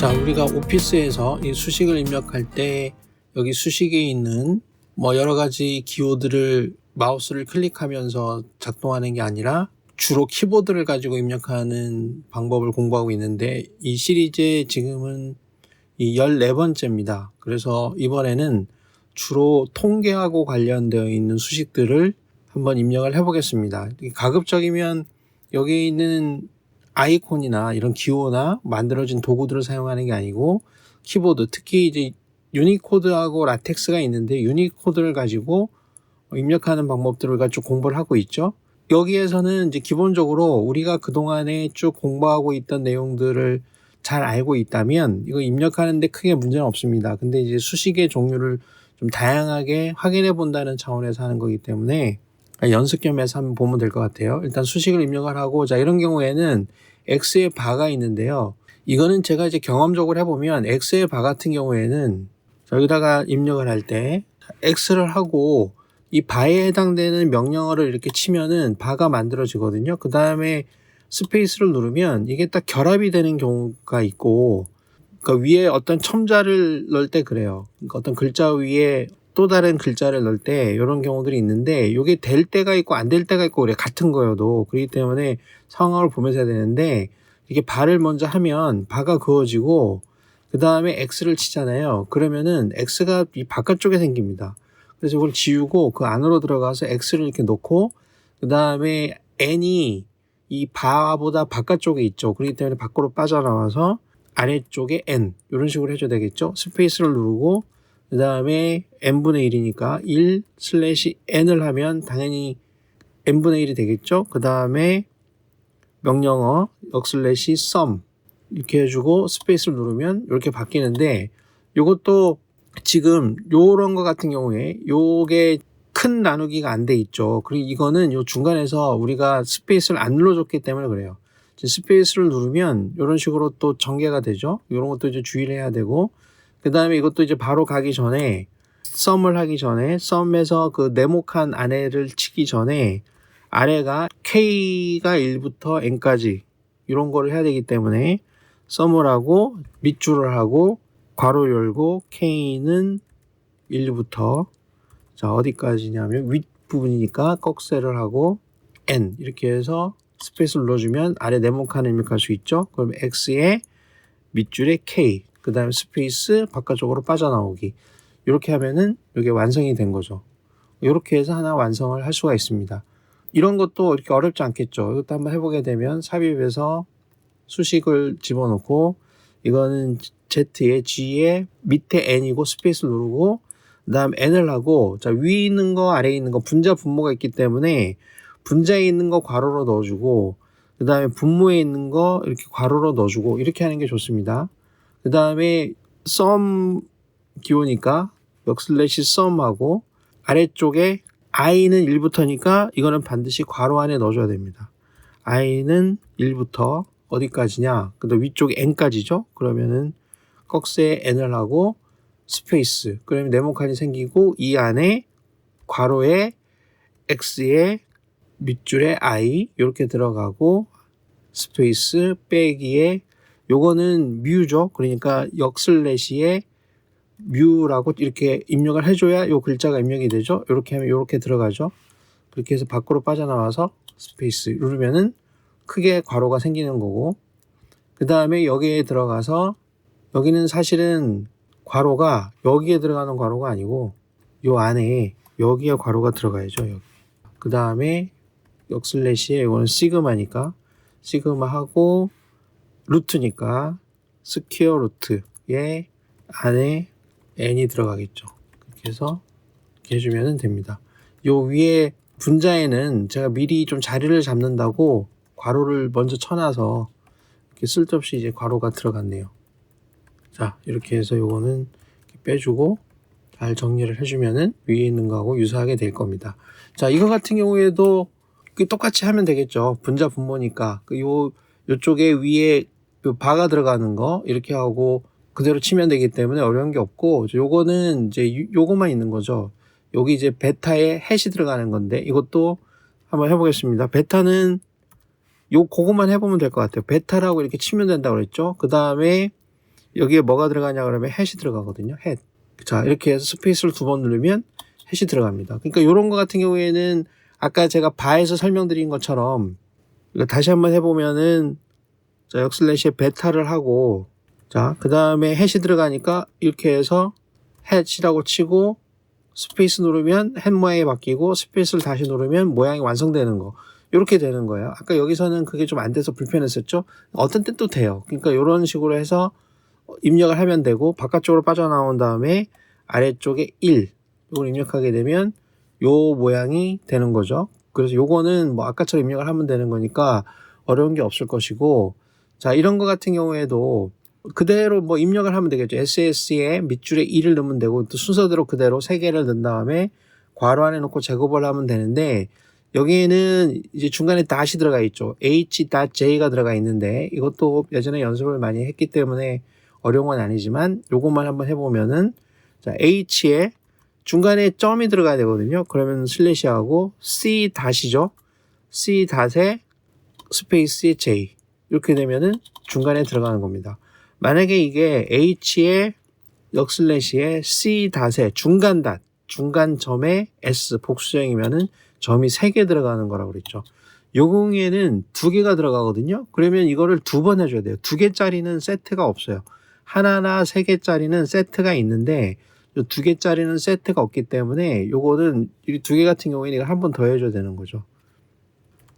자, 우리가 오피스에서 이 수식을 입력할 때 여기 수식에 있는 뭐 여러 가지 기호들을 마우스를 클릭하면서 작동하는 게 아니라 주로 키보드를 가지고 입력하는 방법을 공부하고 있는데 이 시리즈의 지금은 이 14번째입니다. 그래서 이번에는 주로 통계하고 관련되어 있는 수식들을 한번 입력을 해보겠습니다. 가급적이면 여기 있는 아이콘이나 이런 기호나 만들어진 도구들을 사용하는 게 아니고 키보드 특히 이제 유니코드하고 라텍스가 있는데 유니코드를 가지고 입력하는 방법들을 가지고 공부를 하고 있죠. 여기에서는 이제 기본적으로 우리가 그동안에 쭉 공부하고 있던 내용들을 잘 알고 있다면 이거 입력하는데 크게 문제는 없습니다. 근데 이제 수식의 종류를 좀 다양하게 확인해 본다는 차원에서 하는 거기 때문에 연습 겸해서 한번 보면 될 것 같아요. 일단 수식을 입력을 하고 자 이런 경우에는 x의 바가 있는데요. 이거는 제가 이제 경험적으로 해보면 x의 바 같은 경우에는 여기다가 입력을 할 때 x를 하고 이 바에 해당되는 명령어를 이렇게 치면은 바가 만들어지거든요. 그 다음에 스페이스를 누르면 이게 딱 결합이 되는 경우가 있고 그러니까 위에 어떤 첨자를 넣을 때 그래요. 그러니까 어떤 글자 위에 또 다른 글자를 넣을 때 이런 경우들이 있는데 이게 될 때가 있고 안 될 때가 있고 그래 같은 거여도 그렇기 때문에 상황을 보면서 해야 되는데 이게 바를 먼저 하면 바가 그어지고 그 다음에 x를 치잖아요. 그러면은 x가 이 바깥쪽에 생깁니다. 그래서 이걸 지우고 그 안으로 들어가서 x를 이렇게 놓고 그 다음에 n이 이 바보다 바깥쪽에 있죠. 그렇기 때문에 밖으로 빠져나와서 아래쪽에 n 이런 식으로 해줘야 되겠죠. 스페이스를 누르고 그 다음에 n분의 1이니까 1 슬래시 n을 하면 당연히 n분의 1이 되겠죠. 그 다음에 명령어 역슬래시 sum 이렇게 해주고 스페이스를 누르면 이렇게 바뀌는데 이것도 지금 요런 거 같은 경우에 요게 큰 나누기가 안 돼 있죠. 그리고 이거는 요 중간에서 우리가 스페이스를 안 눌러줬기 때문에 그래요. 스페이스를 누르면 이런 식으로 또 전개가 되죠. 이런 것도 이제 주의를 해야 되고 그 다음에 이것도 이제 바로 가기 전에 썸을 하기 전에 썸에서 그 네모칸 안에를 치기 전에 아래가 K가 1부터 N까지 이런 거를 해야 되기 때문에 썸을 하고 밑줄을 하고 괄호 열고 K는 1부터 자 어디까지냐면 윗부분이니까 꺽쇠를 하고 N 이렇게 해서 스페이스를 눌러주면 아래 네모칸을 입력할 수 있죠. 그럼 X에 밑줄에 K 그 다음에 스페이스 바깥쪽으로 빠져나오기 이렇게 하면은 이게 완성이 된 거죠. 이렇게 해서 하나 완성을 할 수가 있습니다. 이런 것도 이렇게 어렵지 않겠죠. 이것도 한번 해보게 되면 삽입해서 수식을 집어넣고 이거는 Z에 G에 밑에 N이고 스페이스 누르고 그 다음 N을 하고 자 위에 있는 거 아래에 있는 거 분자 분모가 있기 때문에 분자에 있는 거 괄호로 넣어주고 그 다음에 분모에 있는 거 이렇게 괄호로 넣어주고 이렇게 하는 게 좋습니다. 그 다음에 썸 기호니까 역슬래시 썸하고 아래쪽에 i는 1부터니까 이거는 반드시 괄호 안에 넣어줘야 됩니다. i는 1부터 어디까지냐? 근데 위쪽에 n까지죠? 그러면은 꺽쇠에 n을 하고 스페이스. 그러면 네모칸이 생기고 이 안에 괄호에 x에 밑줄에 i 이렇게 들어가고 스페이스 빼기에 요거는 뮤죠. 그러니까 역슬래시에 뮤라고 이렇게 입력을 해줘야 요 글자가 입력이 되죠. 이렇게 하면 이렇게 들어가죠. 그렇게 해서 밖으로 빠져나와서 스페이스 누르면은 크게 괄호가 생기는 거고 그 다음에 여기에 들어가서 여기는 사실은 괄호가 여기에 들어가는 괄호가 아니고 요 안에 여기에 괄호가 들어가야죠. 여기. 그 다음에 역슬래시에 이거는 시그마니까 시그마 하고 루트니까 스퀘어 루트에 안에 n이 들어가겠죠. 그렇게 해서 이렇게 해주면 됩니다. 요 위에 분자에는 제가 미리 좀 자리를 잡는다고 괄호를 먼저 쳐놔서 이렇게 쓸데없이 이제 괄호가 들어갔네요. 자 이렇게 해서 요거는 빼주고 잘 정리를 해주면은 위에 있는 거하고 유사하게 될 겁니다. 자 이거 같은 경우에도 똑같이 하면 되겠죠. 분자 분모니까 그 요 요쪽에 위에 요 바가 들어가는 거 이렇게 하고 그대로 치면 되기 때문에 어려운 게 없고 요거는 이제 요거만 있는 거죠. 여기 이제 베타에 해시 들어가는 건데 이것도 한번 해보겠습니다. 베타는 요 그것만 해보면 될 것 같아요. 베타라고 이렇게 치면 된다고 그랬죠. 그 다음에 여기에 뭐가 들어가냐 그러면 해시 들어가거든요. 해. 자, 이렇게 해서 스페이스를 두 번 누르면 해시 들어갑니다. 그러니까 이런 거 같은 경우에는 아까 제가 바에서 설명드린 것처럼 다시 한번 해보면은 자, 역슬래시에 베타를 하고 자, 그 다음에 해시 들어가니까 이렇게 해서 해시라고 치고 스페이스 누르면 햇 모양이 바뀌고 스페이스를 다시 누르면 모양이 완성되는 거. 이렇게 되는 거예요. 아까 여기서는 그게 좀 안 돼서 불편했었죠. 어떤 땐 또 돼요. 그러니까 이런 식으로 해서 입력을 하면 되고 바깥쪽으로 빠져나온 다음에 아래쪽에 1 이걸 입력하게 되면 요 모양이 되는 거죠. 그래서 요거는 뭐 아까처럼 입력을 하면 되는 거니까 어려운 게 없을 것이고 자 이런 거 같은 경우에도 그대로 뭐 입력을 하면 되겠죠. SS에 밑줄에 1을 넣으면 되고 또 순서대로 그대로 3개를 넣은 다음에 괄호 안에 놓고 제곱을 하면 되는데 여기에는 이제 중간에 다시 들어가 있죠. h.j가 들어가 있는데 이것도 예전에 연습을 많이 했기 때문에 어려운 건 아니지만 요것만 한번 해보면은 자 h에 중간에 점이 들어가야 되거든요. 그러면 슬래시하고 c 다시죠. c 닷에 스페이스에 j 이렇게 되면은 중간에 들어가는 겁니다. 만약에 이게 h에 역슬래시에 c 닷에 중간 닷 중간 점에 s 복수형이면은 점이 3개 들어가는 거라고 그랬죠. 요 경우에는 두 개가 들어가거든요. 그러면 이거를 두 번 해줘야 돼요. 두 개짜리는 세트가 없어요. 하나나 세 개짜리는 세트가 있는데 요두 개짜리는 세트가 없기 때문에 요거는 이 두 개 같은 경우에는 이걸 한 번 더 해줘야 되는 거죠.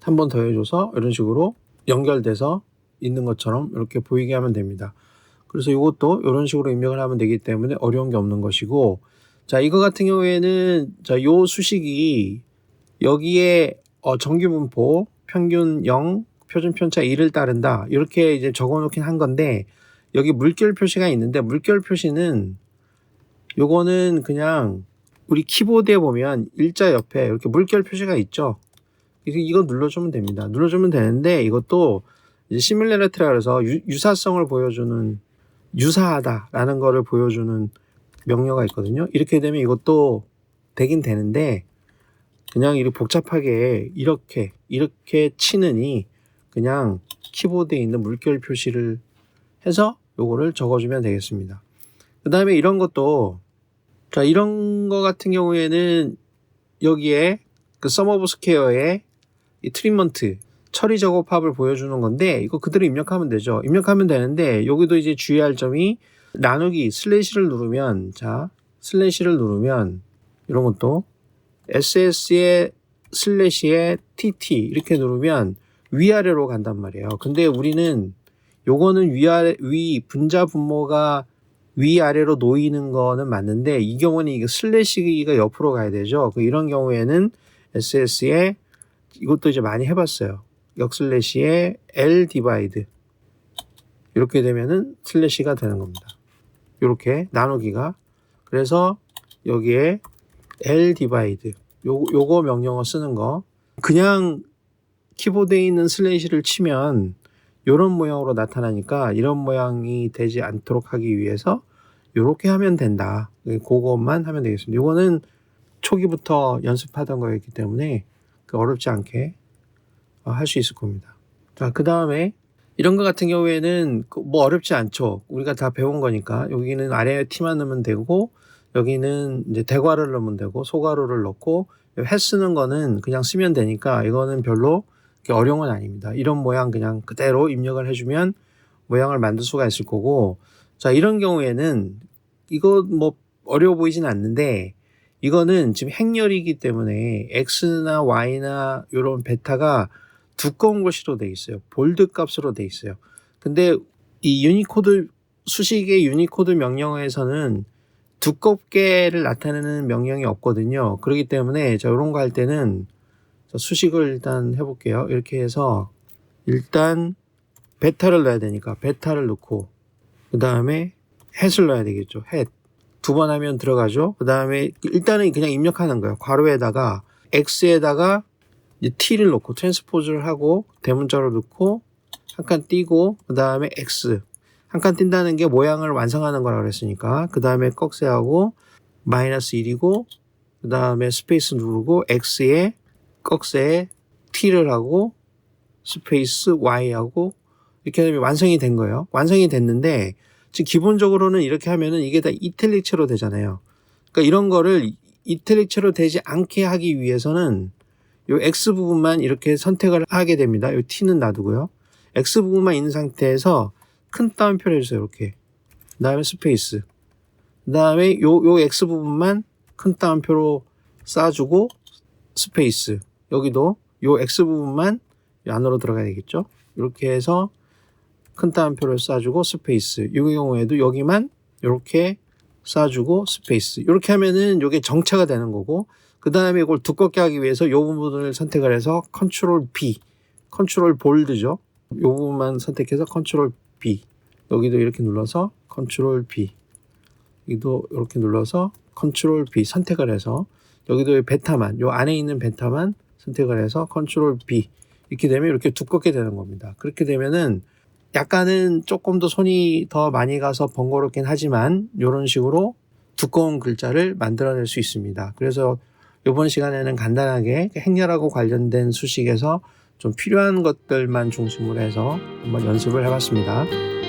한 번 더 해줘서 이런 식으로 연결돼서 있는 것처럼 이렇게 보이게 하면 됩니다. 그래서 이것도 이런 식으로 입력을 하면 되기 때문에 어려운 게 없는 것이고 자 이거 같은 경우에는 자요 수식이 여기에 어, 정규분포 평균 0 표준 편차 1을 따른다 이렇게 이제 적어놓긴 한 건데 여기 물결 표시가 있는데 물결 표시는 요거는 그냥 우리 키보드에 보면 일자 옆에 이렇게 물결 표시가 있죠. 이거, 눌러주면 됩니다. 눌러주면 되는데 이것도 이제 시뮬레이터라 그래서 유, 유사성을 보여주는 유사하다라는 거를 보여주는 명령어가 있거든요. 이렇게 되면 이것도 되긴 되는데 그냥 이렇게 복잡하게 이렇게 이렇게 치느니 그냥 키보드에 있는 물결 표시를 해서 요거를 적어주면 되겠습니다. 그 다음에 이런 것도 자 이런 거 같은 경우에는 여기에 그 서머브 스퀘어에 이 트리먼트 처리 작업합을 보여주는 건데 이거 그대로 입력하면 되죠. 입력하면 되는데 여기도 이제 주의할 점이 나누기 슬래시를 누르면 자 슬래시를 누르면 이런 것도 SS의 슬래시에 TT 이렇게 누르면 위아래로 간단 말이에요. 근데 우리는 요거는 위아래 위 분자 분모가 위아래로 놓이는 거는 맞는데 이 경우는 이게 슬래시가 옆으로 가야 되죠. 그 이런 경우에는 SS에 이것도 이제 많이 해봤어요. 역슬래시에 L 디바이드 이렇게 되면은 슬래시가 되는 겁니다. 이렇게 나누기가 그래서 여기에 L 디바이드 요 요거 명령어 쓰는 거 그냥 키보드에 있는 슬래시를 치면 이런 모양으로 나타나니까 이런 모양이 되지 않도록 하기 위해서 이렇게 하면 된다. 그것만 하면 되겠습니다. 이거는 초기부터 연습하던 거였기 때문에 그 어렵지 않게 어, 할수 있을 겁니다. 자, 그 다음에 이런 거 같은 경우에는 그뭐 어렵지 않죠. 우리가 다 배운 거니까 여기는 아래 티만 넣으면 되고 여기는 이제 대괄호를 넣으면 되고 소괄호를 넣고 해 쓰는 거는 그냥 쓰면 되니까 이거는 별로 어려운 건 아닙니다. 이런 모양 그냥 그대로 입력을 해주면 모양을 만들 수가 있을 거고 자 이런 경우에는 이거 뭐 어려워 보이진 않는데 이거는 지금 행렬이기 때문에 x나 y나 이런 베타가 두꺼운 글씨로 돼 있어요. 볼드 값으로 돼 있어요. 근데 이 유니코드 수식의 유니코드 명령어에서는 두껍게를 나타내는 명령이 없거든요. 그렇기 때문에 자 이런 거 할 때는 자, 수식을 일단 해볼게요. 이렇게 해서 일단 베타를 넣어야 되니까 베타를 넣고 그 다음에 햇을 넣어야 되겠죠. 햇. 두 번 하면 들어가죠. 그 다음에 일단은 그냥 입력하는 거예요. 괄호에다가 x에다가 t를 넣고 트랜스포즈를 하고 대문자로 넣고 한 칸 띄고 그 다음에 x 한 칸 띈다는 게 모양을 완성하는 거라 그랬으니까 그 다음에 꺽쇠하고 마이너스 1이고 그 다음에 스페이스 누르고 x에 꺽쇠에 t를 하고 스페이스 y하고 이렇게 되면 완성이 된 거예요. 완성이 됐는데 지금 기본적으로는 이렇게 하면은 이게 다 이탈릭체로 되잖아요. 그러니까 이런 거를 이탈릭체로 되지 않게 하기 위해서는 요 X 부분만 이렇게 선택을 하게 됩니다. 요 T는 놔두고요. X 부분만 있는 상태에서 큰 따옴표를 해주세요. 이렇게. 그 다음에 스페이스. 그 다음에 요, 요 X 부분만 큰 따옴표로 쌓아주고 스페이스. 여기도 요 X 부분만 안으로 들어가야 되겠죠. 이렇게 해서 큰 따옴표를 쏴주고 스페이스. 이 경우에도 여기만 이렇게 쏴주고 스페이스. 이렇게 하면은 이게 정체가 되는 거고 그 다음에 이걸 두껍게 하기 위해서 이 부분을 선택을 해서 컨트롤 B, 컨트롤 볼드죠. 이 부분만 선택해서 컨트롤 B. 여기도 이렇게 눌러서 컨트롤 B. 여기도 이렇게 눌러서 컨트롤 B 선택을 해서 여기도 베타만, 요 안에 있는 베타만 선택을 해서 컨트롤 B. 이렇게 되면 이렇게 두껍게 되는 겁니다. 그렇게 되면은 약간은 조금 더 손이 더 많이 가서 번거롭긴 하지만 이런 식으로 두꺼운 글자를 만들어낼 수 있습니다. 그래서 이번 시간에는 간단하게 행렬하고 관련된 수식에서 좀 필요한 것들만 중심으로 해서 한번 연습을 해봤습니다.